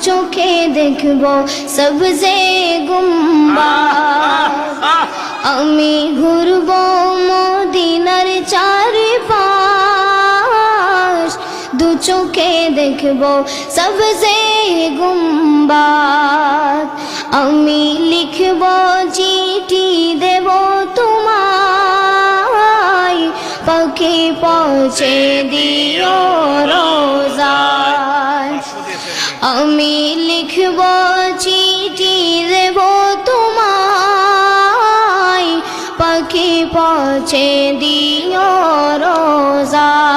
চোখে দেখব সবজে গুম্বা আমি ঘুরব মদিনার চারিপাশ দু চোখে দেখব সবজে গুম্বাদ আমি লিখব চিঠি দেব তোমায় পাখি পৌঁছে দিও রোজায় আমি লিখব চিঠি দেব তোমায়। পাখি পছে দিও রোজা।